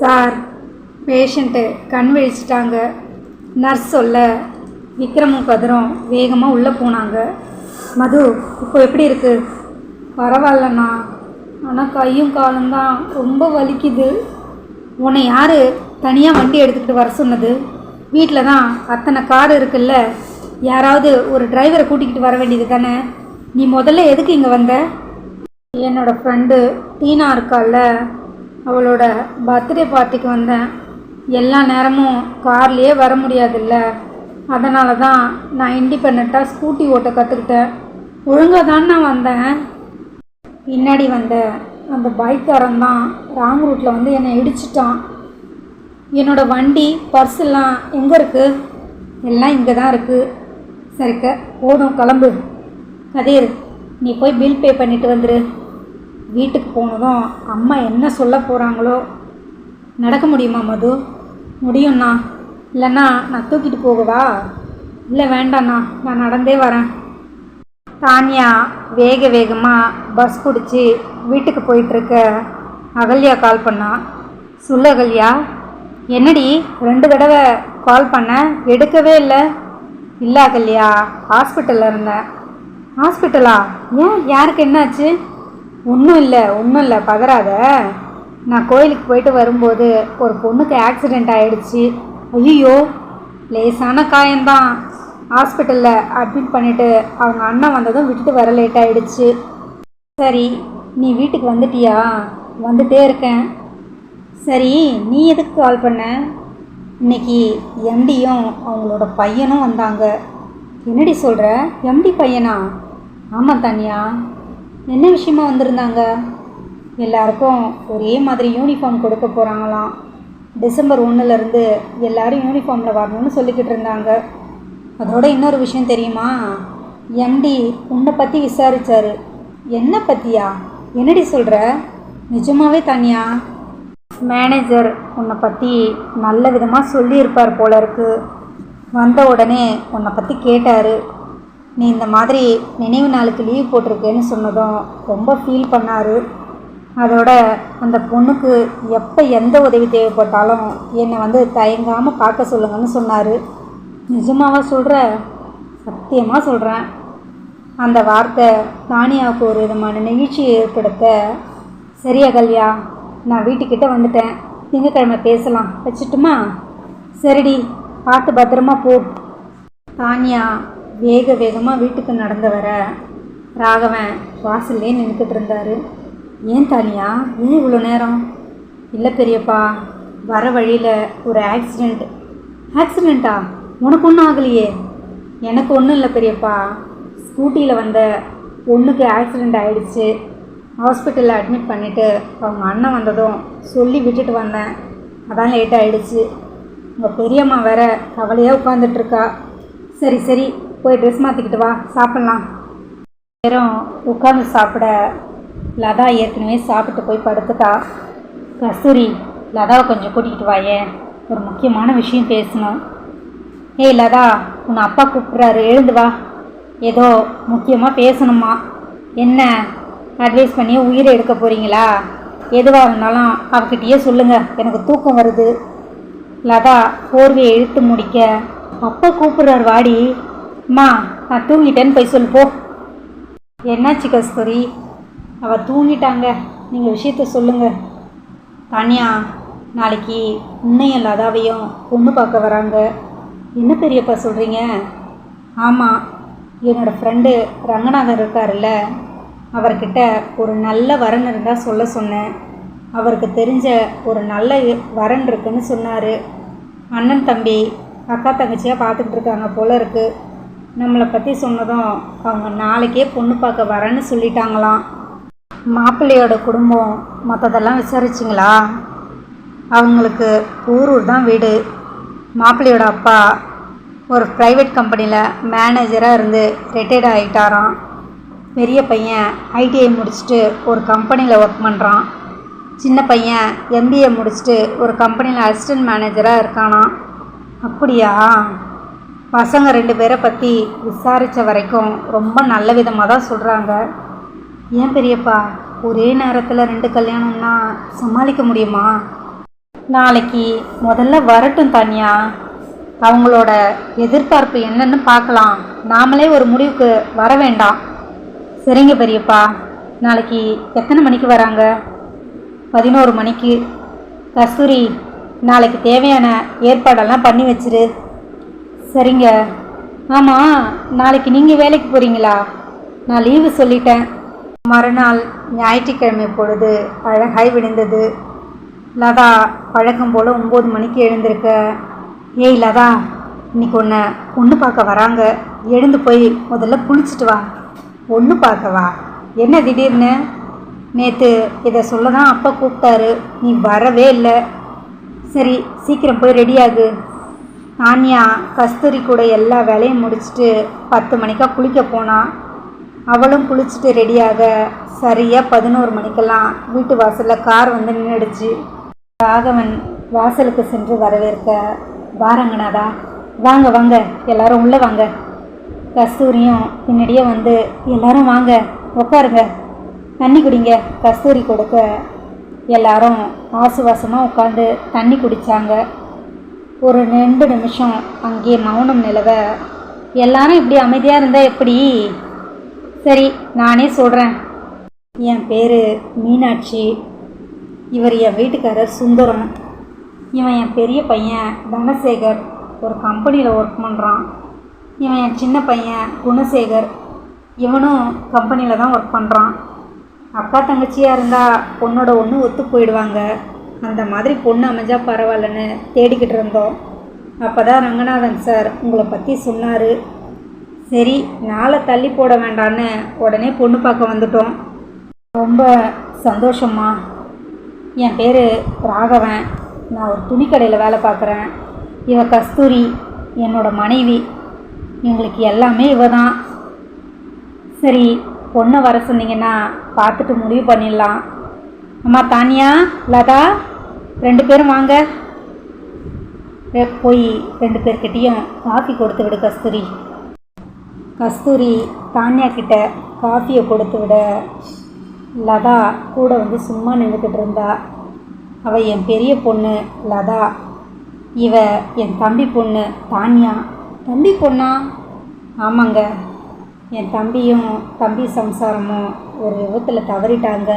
Sir patient கண் விழிச்சிட்டாங்க. Nurse சொல்ல விக்ரமும் கதிரும் வேகமாக உள்ளே போனாங்க. மது இப்போ எப்படி இருக்குது பரவாயில்லண்ணா. ஆனால் கையும் காலும் தான் ரொம்ப வலிக்குது. உன்னை யார் தனியாக வண்டி எடுத்துக்கிட்டு வர சொன்னது? வீட்டில் தான் அத்தனை கார் இருக்குல்ல. யாராவது ஒரு டிரைவரை கூட்டிக்கிட்டு வர வேண்டியது தானே? நீ முதல்ல எதுக்கு இங்கே வந்த? என்னோடய ஃப்ரெண்டு டீனா இருக்கால்ல. அவளோட பர்த்டே பார்ட்டிக்கு வந்தேன் எல்லா நேரமும் கார்லேயே வர முடியாதுல்ல. அதனால தான் நான் இண்டிபெண்ட்டாக ஸ்கூட்டி ஓட்ட கற்றுக்கிட்டேன் ஒழுங்காக தான் நான் வந்தேன். பின்னாடி வந்த அந்த பைக்காரன் தான் ராங் ரூட்டில் வந்து என்னை இடிச்சிட்டான். என்னோடய வண்டி பர்ஸ் எல்லாம் எங்கே இருக்குது எல்லாம் இங்கே தான் இருக்குது சரிக்க போதும் கிளம்பு. கதிர் நீ போய் பில் பே பண்ணிவிட்டு வந்துடு வீட்டுக்கு போனதும் அம்மா என்ன சொல்ல போகிறாங்களோ நடக்க முடியுமா மது? முடியும்ண்ணா. இல்லைண்ணா நான் தூக்கிட்டு போகவா? இல்லை வேண்டாண்ணா நான் நடந்தே வரேன். தானியா வேக வேகமாக பஸ் பிடிச்சி வீட்டுக்கு போயிட்டுருக்க அகல்யா கால் பண்ணா. சொல்லு அகல்யா. என்னடி ரெண்டு தடவை கால் பண்ண? எடுக்கவே இல்லை. இல்லை அகல்யா. ஹாஸ்பிட்டலில் இருந்தேன். ஹாஸ்பிட்டலா ஏன்? யாருக்கு என்னாச்சு? ஒன்றும் இல்லை ஒன்றும் இல்லை பதறாத. நான் கோயிலுக்கு போயிட்டு வரும்போது ஒரு பொண்ணுக்கு ஆக்சிடெண்ட் ஆகிடுச்சி ஐயோ லேசான காயம்தான். ஹாஸ்பிட்டலில் அட்மிட் பண்ணிவிட்டு அவங்க அண்ணன் வந்ததும் விட்டுட்டு வர லேட் ஆயிடுச்சு. சரி நீ வீட்டுக்கு வந்துட்டியா? வந்துட்டே இருக்கேன். சரி நீ எதுக்கு கால் பண்ண? இன்னைக்கு எம்டியும் அவங்களோட பையனும் வந்தாங்க. என்னடி சொல்கிற எம்டி பையனா? ஆமாம் தனியா. என்ன விஷயமா வந்திருந்தாங்க? எல்லாருக்கும் ஒரே மாதிரி யூனிஃபார்ம் கொடுக்க போகிறாங்களாம் டிசம்பர் ஒன்றுலேருந்து எல்லோரும் யூனிஃபார்மில் வரணும்னு சொல்லிக்கிட்டு இருந்தாங்க. அதோட இன்னொரு விஷயம் தெரியுமா? எம்டி உன்னை பற்றி விசாரித்தார் என்ன பற்றியா என்னடி சொல்கிற நிஜமாவே தனியா? மேனேஜர் உன்னை பற்றி நல்ல விதமாக சொல்லியிருப்பார் போல இருக்குது வந்த உடனே உன்னை பற்றி கேட்டார். நீ இந்த மாதிரி நினைவு நாளுக்கு லீவ் போட்டிருக்கேன்னு சொன்னதும் ரொம்ப ஃபீல் பண்ணார். அதோட அந்த பொண்ணுக்கு எப்போ எந்த உதவி தேவைப்பட்டாலும் என்னை வந்து தயங்காமல் பார்க்க சொல்லுங்கன்னு சொன்னார். நிஜமாவா சொல்கிற சத்தியமாக சொல்கிறேன் அந்த வார்த்தை தானியாவுக்கு ஒரு விதமான நிகழ்ச்சியை ஏற்படுத்த. சரியா கல்யா? நான் வீட்டுக்கிட்ட வந்துட்டேன். திங்கக்கிழமை பேசலாம். வச்சுட்டுமா? சரிடி. பார்த்து பத்திரமா போ. தானியா வேக வேகமாக வீட்டுக்கு நடந்து வர ராகவன் வாசல்லே நின்றுக்கிட்டு இருந்தார். ஏன் தானியா? ஏன் இவ்வளோ நேரம்? இல்லை பெரியப்பா வர வழியில் ஒரு ஆக்சிடெண்ட் ஆக்சிடெண்ட்டா உனக்கு ஒன்றும் ஆகலையே? எனக்கு ஒன்றும் இல்லை பெரியப்பா. ஸ்கூட்டியில் வந்த பொண்ணுக்கு ஆக்சிடெண்ட் ஆகிடுச்சு ஹாஸ்பிட்டலில் அட்மிட் பண்ணிவிட்டு அவங்க அண்ணன் வந்ததும் சொல்லி விட்டுட்டு வந்தேன். அதான் லேட் ஆகிடுச்சு உங்கள் பெரியம்மா வேற கவலையாக உட்காந்துட்ருக்கா சரி சரி. போய் ட்ரெஸ் மாற்றிக்கிட்டு வா சாப்பிட்லாம். நேரம் உட்காந்து சாப்பிட லதா ஏற்கனவே சாப்பிட்டு போய் படுத்துட்டா. கஸ்தூரி லதாவை கொஞ்சம் கூட்டிகிட்டு வாயே ஒரு முக்கியமான விஷயம் பேசணும். ஏய் லதா உன்னை அப்பா கூப்பிட்றாரு எழுந்து வா. ஏதோ முக்கியமாக பேசணுமா? என்ன? அட்வைஸ் பண்ணி உயிரை எடுக்க போகிறீங்களா எதுவாக இருந்தாலும் அவகிட்டயே சொல்லுங்கள் எனக்கு தூக்கம் வருது. லதா போர்வையை இழுத்து முடிக்க. அப்பா கூப்பிட்றாரு வாடி. அம்மா நான் தூங்கிட்டேன்னு போய் சொல்லு போ. என்னாச்சு கஸ்தூரி? அவள் தூங்கிட்டாங்க. நீங்கள் விஷயத்த சொல்லுங்கள் தானியா நாளைக்கு உன்னையும் லதாவையும் பொண்ணு பார்க்க வராங்க. என்ன பெரியப்பா சொல்கிறீங்க ஆமாம் என்னோடய ஃப்ரெண்டு ரங்கநாதன் இருக்கார்ல அவர்கிட்ட ஒரு நல்ல வரன் இருந்தால் சொல்ல சொன்னேன். அவருக்கு தெரிஞ்ச ஒரு நல்ல வரன் இருக்குன்னு சொன்னார். அண்ணன் தம்பி அக்கா தங்கச்சியாக பார்த்துக்கிட்டு இருக்காங்க போல இருக்குது நம்மளை பற்றி சொன்னதும் அவங்க நாளைக்கே பொண்ணு பார்க்க வரேன்னு சொல்லிட்டாங்களாம். மாப்பிள்ளையோட குடும்பம் மற்றதெல்லாம் விசாரிச்சிங்களா? அவங்களுக்கு ஊரூர் தான் வீடு. மாப்பிள்ளையோட அப்பா ஒரு ப்ரைவேட் கம்பெனியில் மேனேஜராக இருந்து ரிட்டையர்ட் ஆகிட்டாராம் பெரிய பையன் ஐடிஐ முடிச்சுட்டு ஒரு கம்பெனியில் ஒர்க் பண்ணுறான் சின்ன பையன் எம்பிஏ முடிச்சுட்டு ஒரு கம்பெனியில் அசிஸ்டன்ட் மேனேஜராக இருக்கானாம். அப்படியா? பசங்க ரெண்டு பேரை பற்றி விசாரித்த வரைக்கும் ரொம்ப நல்ல விதமாக தான் சொல்கிறாங்க ஏன் பெரியப்பா ஒரே நேரத்தில் ரெண்டு கல்யாணம்னா சமாளிக்க முடியுமா? நாளைக்கு முதல்ல வரட்டும் தனியா. அவங்களோட எதிர்பார்ப்பு என்னன்னு பார்க்கலாம். நாமளே ஒரு முடிவுக்கு வர வேண்டாம். சரிங்க பெரியப்பா. நாளைக்கு எத்தனை மணிக்கு வராங்க? பதினோரு மணிக்கு. கஸ்தூரி நாளைக்கு தேவையான ஏற்பாடெல்லாம் பண்ணி வச்சிரு. சரிங்க. ஆமாம் நாளைக்கு நீங்கள் வேலைக்கு போகிறீங்களா நான் லீவு சொல்லிட்டேன். மறுநாள் ஞாயிற்றுக்கிழமை பொழுது அழகாய் விழுந்தது லதா பழக்கம் போல் ஒம்பது மணிக்கு எழுந்திருக்க. ஏய் லதா இன்னைக்கு உன்னை ஒன்று பார்க்க வராங்க. எழுந்து போய் முதல்ல குளிச்சுட்டு வா. ஒன்று பார்க்க வா. என்ன திடீர்னு? நேற்று இதை சொல்ல தான் அப்பா கூப்பிட்டாரு. நீ வரவே இல்லை. சரி சீக்கிரம் போய் ரெடியாகு ஆன்யா கஸ்தூரி கூட எல்லா வேலையும் முடிச்சுட்டு பத்து மணிக்கா குளிக்க போனான் அவளும் குளிச்சுட்டு ரெடியாக சரியாக பதினோரு மணிக்கெல்லாம் வீட்டு வாசலில் கார் வந்து நின்றுடுச்சு ராகவன் வாசலுக்கு சென்று வரவேற்க வாரங்கனாதா வாங்க வாங்க எல்லாரும் உள்ளே வாங்க. கஸ்தூரியும் பின்னாடியே வந்து எல்லாரும் வாங்க உட்காருங்க தண்ணி குடிங்க. கஸ்தூரி கொடுக்க எல்லாரும் ஆசுவாசமாக உட்காந்து தண்ணி குடித்தாங்க ஒரு ரெண்டு நிமிஷம் அங்கே மௌனம் நிலவ எல்லாரும் இப்படி அமைதியாக இருந்தால் எப்படி? சரி நானே சொல்கிறேன் என் பேர் மீனாட்சி. இவர் என் வீட்டுக்காரர் சுந்தரம். இவன் என் பெரிய பையன் தனசேகர். ஒரு கம்பெனியில் ஒர்க் பண்ணுறான் இவன் என் சின்ன பையன் குணசேகர். இவனும் கம்பெனியில் தான் ஒர்க் பண்ணுறான் அக்கா தங்கச்சியாக இருந்தால் பொண்ணோட ஒன்று ஒத்து போயிடுவாங்க. அந்த மாதிரி பொண்ணு அமைஞ்சால் பரவாயில்லன்னு தேடிக்கிட்டு இருந்தோம். அப்போ தான் ரங்கநாதன் சார் உங்களை பற்றி சொன்னார். சரி நாளை தள்ளி போட வேண்டான்னு உடனே பொண்ணு பார்க்க வந்துட்டோம். ரொம்ப சந்தோஷம்மா. என் பேர் ராகவன். நான் ஒரு துணிக்கடையில் வேலை பார்க்குறேன். இவ கஸ்தூரி என்னோட மனைவி. எங்களுக்கு எல்லாமே இவ தான் சரி பொண்ணை வர சொன்னீங்கன்னா பார்த்துட்டு முடிவு பண்ணிடலாம். அம்மா தானியா லதா? ரெண்டு பேரும் வாங்க. போய் ரெண்டு பேர்கிட்டேயும் காஃபி கொடுத்து விடு கஸ்தூரி. கஸ்தூரி தானியா கிட்ட காஃபியை கொடுத்து விட லதா கூட வந்து சும்மா நின்றுக்கிட்டு இருந்தா. அவள் என் பெரிய பொண்ணு லதா. இவ என் தம்பி பொண்ணு தானியா. தம்பி பொண்ணா? ஆமாங்க. என் தம்பியும் தம்பி சம்சாரமும் ஒரு விபத்தில் தவறிட்டாங்க.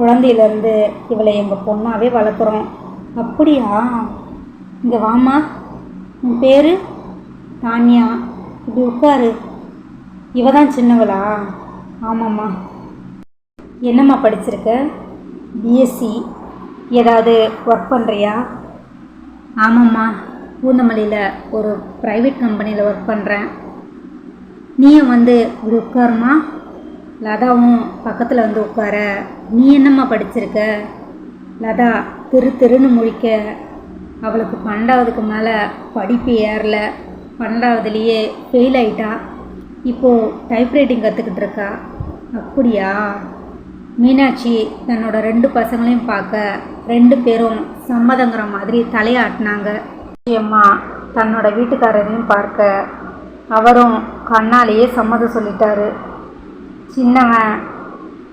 குழந்தையிலேருந்து இவளை எங்கள் பொண்ணாகவே வளர்க்குறோம். அப்படியா? இங்கே வாம்மா. உன் பேர்? தானியா. இப்படி உட்காரு. இவ தான் சின்னவளா? ஆமாம்மா. என்னம்மா படிச்சிருக்க? பிஎஸ்சி ஏதாவது ஒர்க் பண்ணுறியா ஆமாம்மா. பூந்தமல்லியில் ஒரு ப்ரைவேட் கம்பெனியில் ஒர்க் பண்ணுறேன் நீயும் வந்து இப்படி உட்காருமா லதாவும் பக்கத்தில் வந்து உட்கார நீ என்னம்மா படிச்சிருக்க? லதா திரு திருன்னு முழிக்க. அவளுக்கு பன்னெண்டாவதுக்கு மேலே படிப்பு ஏறல. பன்னெண்டாவதுலேயே ஃபெயில் ஆயிட்டா. இப்போது டைப்ரைட்டிங் கற்றுக்கிட்டு இருக்கா. அப்படியா? மீனாட்சி தன்னோட ரெண்டு பசங்களையும் பார்க்க ரெண்டு பேரும் சம்மதங்கிற மாதிரி தலையாட்டினாங்க. அம்மா தன்னோட வீட்டுக்காரரையும் பார்க்க. அவரும் கண்ணாலேயே சம்மதம் சொல்லிட்டாரு. சின்னவன்.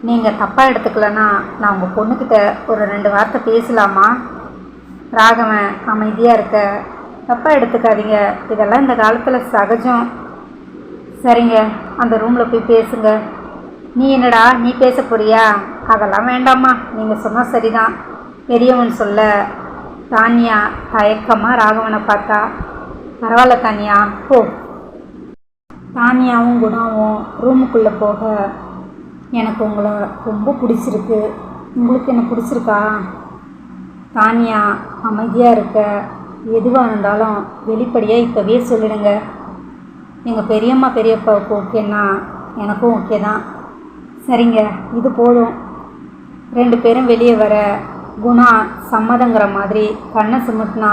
நீங்கள் தப்பாக எடுத்துக்கலன்னா நான் உங்கள் பொண்ணுக்கிட்ட ஒரு ரெண்டு வார்த்தை பேசலாமா? ராகவன் அமைதியாக இருக்க. தப்பாக எடுத்துக்காதீங்க. இதெல்லாம் இந்த காலத்தில் சகஜம். சரிங்க அந்த ரூமில் போய் பேசுங்க. நீ என்னடா நீ பேச போறியா? அதெல்லாம் வேண்டாம்மா. நீங்கள் சொன்னால் சரிதான். பெரியவன் சொல்ல தானியா தயக்கமாக ராகவனை பார்த்தா. பரவாயில்ல தானியா. போ. தானியாவும் குணாவும் ரூமுக்குள்ளே போக எனக்கு உங்களை ரொம்ப பிடிச்சிருக்கு. உங்களுக்கு என்ன பிடிச்சிருக்கா? தானியா அமைதியாக இருக்க. எதுவாக இருந்தாலும் வெளிப்படையாக இப்போவே சொல்லிடுங்க. எங்கள் பெரியம்மா பெரியப்பாவுக்கு ஓகேன்னா எனக்கும் ஓகே தான். சரிங்க இது போதும். ரெண்டு பேரும் வெளியே வர குணா சம்மதங்கிற மாதிரி கண்ணை சுமட்டினா.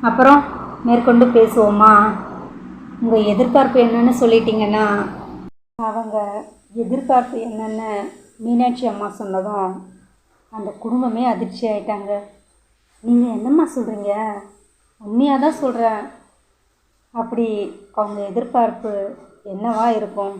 அப்புறம் மேற்கொண்டு பேசுவோமா? உங்கள் எதிர்பார்ப்பு என்னன்னு சொல்லிட்டீங்கன்னா அவங்க எதிர்பார்ப்பு என்னென்னு மீனாட்சி அம்மா சொன்னதும் அந்த குடும்பமே அதிர்ச்சி ஆயிட்டாங்க. நீங்கள் என்னம்மா சொல்கிறீங்க உண்மையாக தான் சொல்கிறேன் அப்படி அவங்க எதிர்பார்ப்பு என்னவா இருக்கும்?